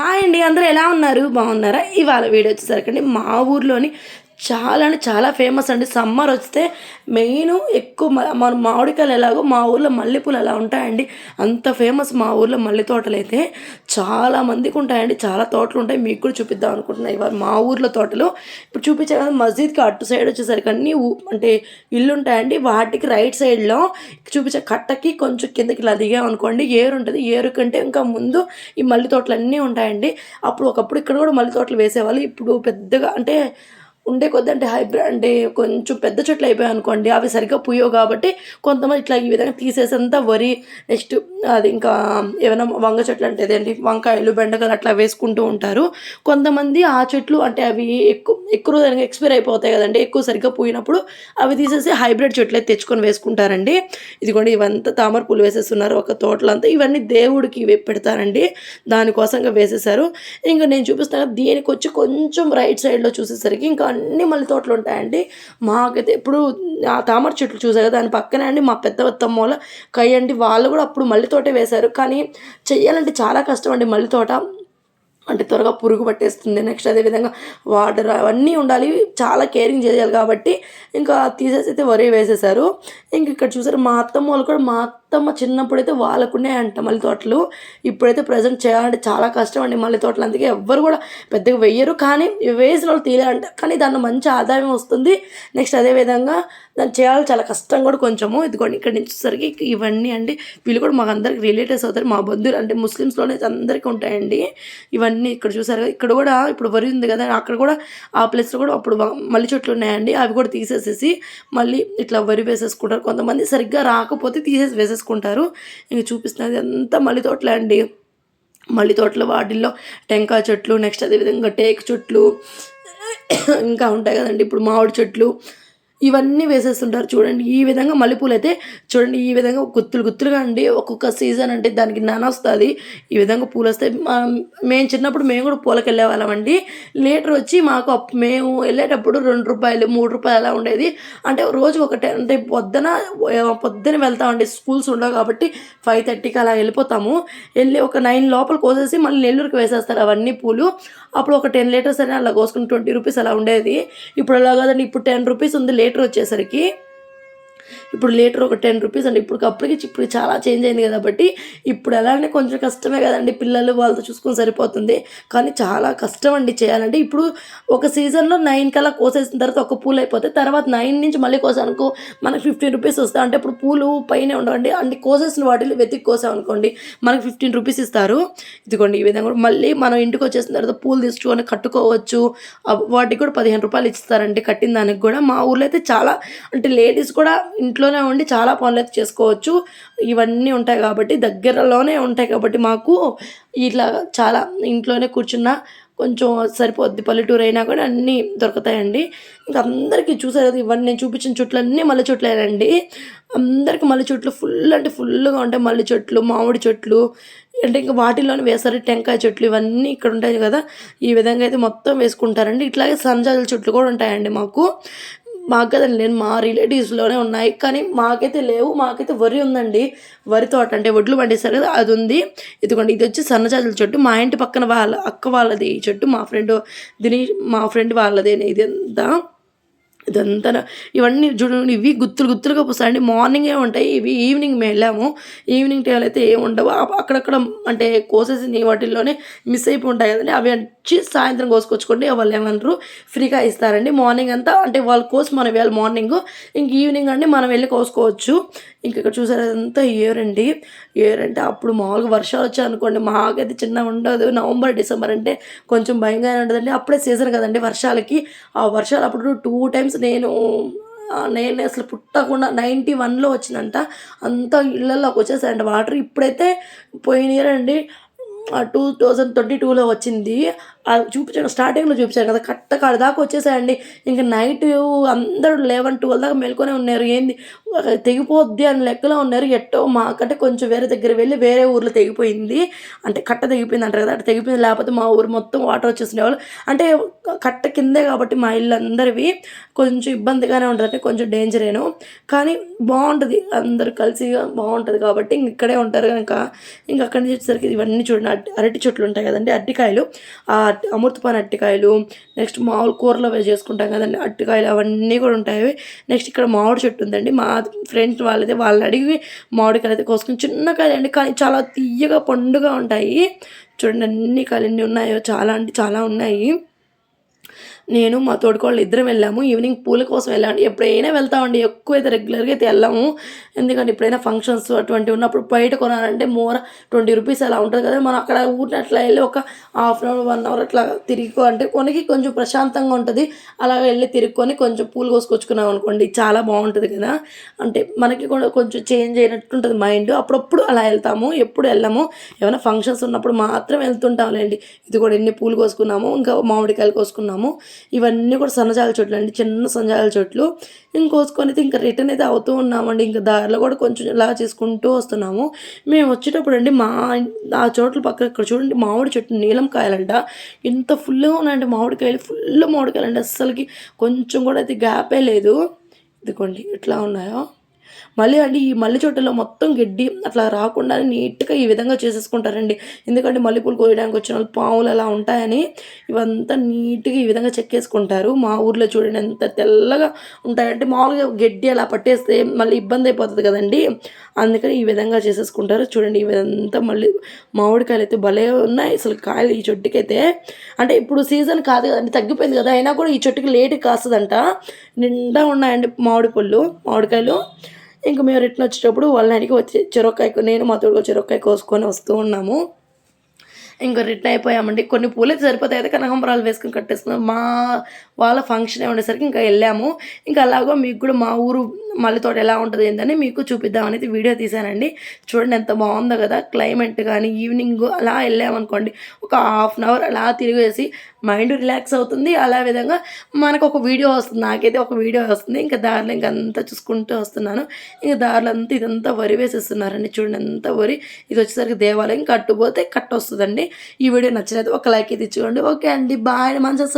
Hi అండి అందరూ ఎలా ఉన్నారు? బాగున్నారా? ఇవాళ వీడియో వచ్చేసరికి మా ఊర్లోని చాలా అంటే చాలా ఫేమస్ అండి. సమ్మర్ వస్తే మెయిన్ ఎక్కువ మ- మన మామిడికాయలు ఎలాగో మా ఊర్లో మల్లెపూలు ఎలా ఉంటాయండి. అంత ఫేమస్ మా ఊర్లో మల్లె తోటలు అయితే చాలా మందికి ఉంటాయండి. చాలా తోటలు ఉంటాయి. మీకు కూడా చూపిద్దాం అనుకుంటున్నాయి ఇవాళ మా ఊర్లో తోటలు ఇప్పుడు చూపించే కదా మస్జిద్కి అటు సైడ్ వచ్చేసరికి అన్ని అంటే ఇల్లు ఉంటాయండి. వాటికి రైట్ సైడ్లో చూపించే కట్టకి కొంచెం కిందకి ఇలా దిగామనుకోండి ఏరు ఉంటుంది. ఏరు కంటే ఇంకా ముందు ఈ మల్లె తోటలు అన్నీ ఉంటాయండి. అప్పుడు ఒకప్పుడు ఇక్కడ కూడా మల్లె తోటలు వేసేవాళ్ళు. ఇప్పుడు పెద్దగా అంటే ఉండే కొద్ది అంటే హైబ్రిడ్ అంటే కొంచెం పెద్ద చెట్లు అయిపోయాయి అనుకోండి అవి సరిగ్గా పుయ్యవు కాబట్టి కొంతమంది ఇట్లా ఈ విధంగా తీసేసంతా వరి నెక్స్ట్ అది ఇంకా ఏమైనా వంగ చెట్లు అంటే అదేంటి వంకాయలు బెండకాయలు అట్లా వేసుకుంటూ ఉంటారు. కొంతమంది ఆ చెట్లు అంటే అవి ఎక్కువ ఎక్కువ రోజులు ఎక్స్పైర్ అయిపోతాయి కదండి ఎక్కువ సరిగ్గా పోయినప్పుడు అవి తీసేసి హైబ్రిడ్ చెట్లు అయితే తెచ్చుకొని వేసుకుంటారండి. ఇదిగోండి ఇవంతా తామర పూలు వేసేస్తున్నారు ఒక తోటలంతా అంతా. ఇవన్నీ దేవుడికి పెడతారండి దానికోసంగా వేసేసారు ఇంకా నేను చూపిస్తాను కదా, దీనికి వచ్చి కొంచెం రైట్ సైడ్లో చూసేసరికి ఇంకా అన్ని మల్లె తోటలు ఉంటాయండి. మాకైతే ఇప్పుడు ఆ తామర చెట్లు చూసారు కదా దాని పక్కనే అండి మా పెద్ద పెద్దమ్మ కయ్యండి వాళ్ళు కూడా అప్పుడు మల్లె తోటే వేశారు. కానీ చెయ్యాలంటే చాలా కష్టం అండి మల్లె తోట. అంటే త్వరగా పురుగు పట్టేస్తుంది. నెక్స్ట్ అదేవిధంగా వాటర్ అవన్నీ ఉండాలి. చాలా కేరింగ్ చేయాలి కాబట్టి ఇంకా తీసేసి అయితే వరి వేసేసారు ఇంక ఇక్కడ చూసారు మా అత్తమ్మ వాళ్ళు కూడా మా అత్తమ్మ చిన్నప్పుడు అయితే వాళ్ళకునే అంట మల్లె తోటలు. ఇప్పుడైతే ప్రజెంట్ చేయాలంటే చాలా కష్టం అండి మల్లె తోటలు. అందుకే ఎవ్వరు కూడా పెద్దగా వెయ్యరు. కానీ వేసిన వాళ్ళు తీయాలంట కానీ దాన్ని మంచి ఆదాయం వస్తుంది. నెక్స్ట్ అదేవిధంగా దాన్ని చేయాలి. చాలా కష్టం కూడా కొంచెము. ఇదిగోండి ఇక్కడ నుంచి ఇవన్నీ అండి. వీళ్ళు కూడా మాకు అందరికి రిలేటివ్స్ అవుతారు. మా బంధువులు అంటే ముస్లిమ్స్లోనే అందరికీ ఉంటాయండి. ఇవన్నీ ఇక్కడ చూసారు కదా ఇక్కడ కూడా ఇప్పుడు వరి ఉంది కదా అక్కడ కూడా ఆ ప్లేస్లో కూడా అప్పుడు వ- మల్లి చెట్లు ఉన్నాయండి. అవి కూడా తీసేసేసి మళ్ళీ ఇట్లా వరి వేసేసుకుంటారు. కొంతమంది సరిగ్గా రాకపోతే తీసేసి వేసేసుకుంటారు. ఇంక చూపిస్తున్నది అంతా మల్లి తోటలే అండి. మల్లి తోటలు వాటిల్లో టెంకాయ చెట్లు నెక్స్ట్ అదేవిధంగా టేక్ చెట్లు ఇంకా ఉంటాయి కదండి. ఇప్పుడు మామిడి చెట్లు ఇవన్నీ వేసేస్తుంటారు చూడండి. ఈ విధంగా మల్లెపూలు అయితే చూడండి ఈ విధంగా గుత్తులు గుత్తులుగా అండి. ఒక్కొక్క సీజన్ అంటే దానికి నాన వస్తుంది. ఈ విధంగా పూలు వస్తాయి మేము చిన్నప్పుడు మేము కూడా పూలకు వెళ్ళేవాళ్ళమండి లీటర్ వచ్చి మాకు అప్- మేము వెళ్ళేటప్పుడు రెండు రూపాయలు మూడు రూపాయలు అలా ఉండేది. అంటే రోజు ఒకటే అంటే పొద్దున పొద్దున వెళ్తామండి స్కూల్స్ ఉండవు కాబట్టి ఫైవ్ థర్టీకి అలా వెళ్ళిపోతాము. వెళ్ళి ఒక నైన్ లోపల కోసేసి మళ్ళీ నెల్లూరుకి వేసేస్తారు అవన్నీ పూలు. అప్పుడు ఒక టెన్ లీటర్స్ అని అలా కోసుకుని ట్వంటీ రూపీస్ అలా ఉండేది. ఇప్పుడు అలా కాదండి. ఇప్పుడు టెన్ రూపీస్ ఉంది లీటర్ వచ్చేసరికి ఇప్పుడు లీటర్ ఒక టెన్ రూపీస్ అండి. ఇప్పుడు అప్పటికి ఇప్పుడు చాలా చేంజ్ అయింది కాబట్టి ఇప్పుడు ఎలా అంటే కొంచెం కష్టమే కదండి. పిల్లలు వాళ్ళతో చూసుకొని సరిపోతుంది. కానీ చాలా కష్టం అండి చేయాలంటే. ఇప్పుడు ఒక సీజన్లో నైన్ కల్లా కోసేసిన తర్వాత ఒక పూలు అయిపోతే తర్వాత నైన్ నుంచి మళ్ళీ కోసానుకో మనకి ఫిఫ్టీన్ రూపీస్ వస్తాయి. అంటే ఇప్పుడు పూలు పైన ఉండవండి. అంటే కోసేసిన వాటిని వెతికి కోసాం అనుకోండి ఫిఫ్టీన్ రూపీస్ ఇస్తారు. ఇదిగోండి ఈ విధంగా కూడా మళ్ళీ మనం ఇంటికి వచ్చేసిన తర్వాత పూలు తీసుకొని కట్టుకోవచ్చు. వాటికి కూడా పదిహేను రూపాయలు ఇస్తారండి కట్టిన దానికి కూడా. మా ఊర్లో అయితే చాలా అంటే లేడీస్ కూడా ఇంట్లోనే ఉండి చాలా పనులు అయితే చేసుకోవచ్చు. ఇవన్నీ ఉంటాయి కాబట్టి దగ్గరలోనే ఉంటాయి కాబట్టి మాకు ఇట్లా చాలా ఇంట్లోనే కూర్చున్న కొంచెం సరిపోద్ది. పల్లెటూరు అయినా కూడా అన్నీ దొరుకుతాయండి. ఇంకా అందరికీ చూసారు కదా ఇవన్నీ నేను చూపించిన చెట్లు అన్నీ మల్లె చెట్లేనండి అందరికి మల్లె చెట్లు ఫుల్ అంటే ఫుల్గా ఉంటాయి. మల్లె చెట్లు మామిడి చెట్లు అంటే ఇంకా వాటిల్లోనే వేస్తారు టెంకాయ చెట్లు ఇవన్నీ ఇక్కడ ఉంటాయి కదా. ఈ విధంగా అయితే మొత్తం వేసుకుంటారండి. ఇట్లాగే సంజాజుల చెట్లు కూడా ఉంటాయండి మాకు. మాకు కదండి నేను మా రిలేటివ్స్లోనే ఉన్నాయి. కానీ మాకైతే లేవు మాకైతే వరి ఉందండి. వరి తోట అంటే వడ్లు పండిస్తారు కదా అది ఉంది ఇదిగోండి ఇది వచ్చి సన్నజాజుల చెట్టు. మా ఇంటి పక్కన వాళ్ళ అక్క వాళ్ళది ఈ చెట్టు మా ఫ్రెండ్ దిని మా ఫ్రెండ్ వాళ్ళదే ఇది అంతా ఇదంతా ఇవన్నీ చూడండి ఇవి గుత్తులు గుత్తులుగా పూస్తాయండి. మార్నింగే ఉంటాయి ఇవి ఈవినింగ్ మేము వెళ్ళాము. ఈవినింగ్ టైం అయితే ఏమి ఉండవు. అక్కడక్కడ అంటే కోసేసి వాటిల్లోనే మిస్ అయిపోయి ఉంటాయి కదండి. అవి వచ్చి సాయంత్రం కోసుకొచ్చుకోండి. వాళ్ళు ఏమంటారు ఫ్రీగా ఇస్తారండి. మార్నింగ్ అంతా అంటే వాళ్ళ కోసం మనం వెళ్ళాలి మార్నింగ్ ఇంక ఈవినింగ్ అండి మనం వెళ్ళి కోసుకోవచ్చు. ఇంక ఇక్కడ చూసారు అదంతా ఏర్ అండి. ఏర్ అంటే అప్పుడు మామూలుగా వర్షాలు వచ్చాయి అనుకోండి. మాకైతే చిన్న ఉండదు. నవంబర్ డిసెంబర్ అంటే కొంచెం భయంగానే ఉంటుందండి. అప్పుడే సీజన్ కదండి వర్షాలకి. ఆ వర్షాలు అప్పుడు టూ టైమ్స్ నేను నేను అసలు పుట్టకుండా నైంటీ వన్లో వచ్చిందంట అంతా ఇళ్ళల్లోకి వచ్చేసాయంట వాటర్ ఇప్పుడైతే పోయినారండి టూ థౌజండ్ ట్వంటీ టూలో వచ్చింది. అది స్టార్టింగ్లో చూపించారు కదా కట్ట కాడ దాకా వచ్చేసాయండి ఇంకా నైట్ అందరూ లెవెన్ ట్వెల్వ్ దాకా మేల్కొనే ఉన్నారు. ఏంది? తెగిపోద్ది అని లెక్కలో ఉన్నారు. ఎట్టో మాకంటే కొంచెం వేరే దగ్గర వెళ్ళి వేరే ఊర్లో తెగిపోయింది. అంటే కట్ట తెగిపోయింది అంటారు కదా అట్లా తెగిపోయింది. లేకపోతే మా ఊరు మొత్తం వాటర్ వచ్చేసిన వాళ్ళు అంటే కట్ట కిందే కాబట్టి మా ఇల్లు అందరివి కొంచెం ఇబ్బందిగానే ఉంటుంది కొంచెం కొంచెం డేంజరేను కానీ బాగుంటుంది. అందరు కలిసి బాగుంటుంది కాబట్టి ఇంక ఇక్కడే ఉంటారు కనుక ఇంక అక్కడి నుంచి వచ్చేసరికి ఇవన్నీ చూడండి. అరటి అరటి చెట్లు ఉంటాయి కదండి అరటికాయలు. ఆ అట్ అమృతపాన్ అరటికాయలు నెక్స్ట్ మామూలు కూరలో వేసి చేసుకుంటాం కదండి అరటికాయలు అవన్నీ కూడా ఉంటాయి. నెక్స్ట్ ఇక్కడ మామిడి చెట్టు ఉందండి. మా ఫ్రెండ్స్ వాళ్ళైతే వాళ్ళని అడిగి మామిడికాయలు అయితే కోసుకుని చిన్న కాయలు అండి. కానీ చాలా తీయగా పండుగా ఉంటాయి. చూడండి అన్ని కాయలు ఎన్ని ఉన్నాయో చాలా అంటే చాలా ఉన్నాయి. నేను మా తోడుకోళ్ళు ఇద్దరం వెళ్ళాము. ఈవినింగ్ పూల కోసం వెళ్ళాము ఎప్పుడైనా వెళ్తామండి. ఎక్కువ అయితే రెగ్యులర్గా అయితే వెళ్ళాము. ఎందుకంటే ఎప్పుడైనా ఫంక్షన్స్ అటువంటి ఉన్నప్పుడు బయట కొనాలంటే మోర ట్వంటీ రూపీస్ అలా ఉంటుంది కదా. మనం అక్కడ ఊరినట్లా వెళ్ళి ఒక half an hour one hour అట్లా తిరిగి అంటే కొనకి కొంచెం ప్రశాంతంగా ఉంటుంది. అలాగ వెళ్ళి తిరుక్కొని కొంచెం పూలు కోసుకొచ్చుకున్నాం అనుకోండి. చాలా బాగుంటుంది కదా. అంటే మనకి కూడా కొంచెం చేంజ్ అయినట్టు ఉంటుంది మైండ్. అప్పుడప్పుడు అలా వెళ్తాము. ఎప్పుడు వెళ్ళాము. ఏమైనా ఫంక్షన్స్ ఉన్నప్పుడు మాత్రం వెళ్తుంటాంలేండి. ఇది కూడా ఎన్ని పూలు కోసుకున్నాము. ఇంకా మామిడికాయలు కోసుకున్నాము. ఇవన్నీ కూడా సన్నజాల చెట్లు అండి చిన్న సన్నజాల చెట్లు. ఇంకోసుకొని అయితే ఇంకా రిటర్న్ అయితే అవుతూ ఉన్నామండి. ఇంకా దారిలో కూడా కొంచెం ఇలా చేసుకుంటూ వస్తున్నాము. మేము వచ్చేటప్పుడు అండి మా ఆ చోట్ల పక్కన ఇక్కడ చూడండి మామిడి చెట్టు నీలం కాయలంట. ఎంత ఫుల్గా ఉన్నాయండి మామిడికాయలు ఫుల్ మామిడికాయలు అండి అస్సలకి కొంచెం కూడా అయితే గ్యాపే లేదు. ఇదిగోండి ఎట్లా ఉన్నాయో. మళ్ళీ అండి ఈ మల్లె చెట్టులో మొత్తం గడ్డి అట్లా రాకుండా నీట్గా ఈ విధంగా చేసేసుకుంటారండి. ఎందుకంటే మల్లెపూలు కోయడానికి వచ్చిన వాళ్ళు పాములు అలా ఉంటాయని ఇవంతా నీట్గా ఈ విధంగా చెక్కేసుకుంటారు మా ఊర్లో చూడండి ఎంత తెల్లగా ఉంటాయంటే మామూలుగా గడ్డి అలా పట్టేస్తే మళ్ళీ ఇబ్బంది అయిపోతుంది కదండి. అందుకని ఈ విధంగా చేసేసుకుంటారు. చూడండి ఇవంతా మళ్ళీ మామిడికాయలు అయితే భలే ఉన్నాయి. అసలు కాయలు ఈ చెట్టుకైతే. అంటే ఇప్పుడు సీజన్ కాదు కదండి తగ్గిపోయింది కదా అయినా కూడా ఈ చెట్టుకి లేట్ కాస్తుందంట. నిండా ఉన్నాయండి మామిడి పళ్ళు మామిడికాయలు. ఇంకా మేము రిటర్న్ వచ్చేటప్పుడు వాళ్ళ అడిగి వచ్చి చెరొక్కాయ నేను మా తోడుగా చెరొక్కాయ కోసుకొని వస్తూ ఉన్నాము. ఇంకా రిటర్న్ అయిపోయామండి. కొన్ని పూలు అయితే సరిపోతాయి అయితే కనకంబరాలు వేసుకుని కట్టేస్తున్నాం. మా వాళ్ళ ఫంక్షన్ ఉండేసరికి ఇంకా వెళ్ళాము. ఇంకా అలాగో మీకు కూడా మా ఊరు మల్లె తోట ఎలా ఉంటుంది ఏంటని మీకు చూపిద్దామనేది వీడియో తీశానండి. చూడండి ఎంత బాగుందో కదా క్లైమేట్ కానీ ఈవినింగ్ అలా వెళ్ళామనుకోండి ఒక హాఫ్ అన్ అవర్ అలా తిరిగేసి మైండ్ రిలాక్స్ అవుతుంది. అలా విధంగా మనకు ఒక వీడియో వస్తుంది. నాకైతే ఒక వీడియో వస్తుంది. ఇంకా దారిలో ఇంకా అంతా చూసుకుంటూ వస్తున్నాను. ఇంకా దారిలో అంతా ఇదంతా వరి వేసేస్తున్నారండి. చూడండి అంత వరి. ఇది వచ్చేసరికి దేవాలయం కట్టుపోతే కట్ట వస్తుందండి ఈ వీడియో నచ్చినది ఒక లైక్ అయితే ఇచ్చుకోండి. ఓకే అండి. బాయ్ మంచిగా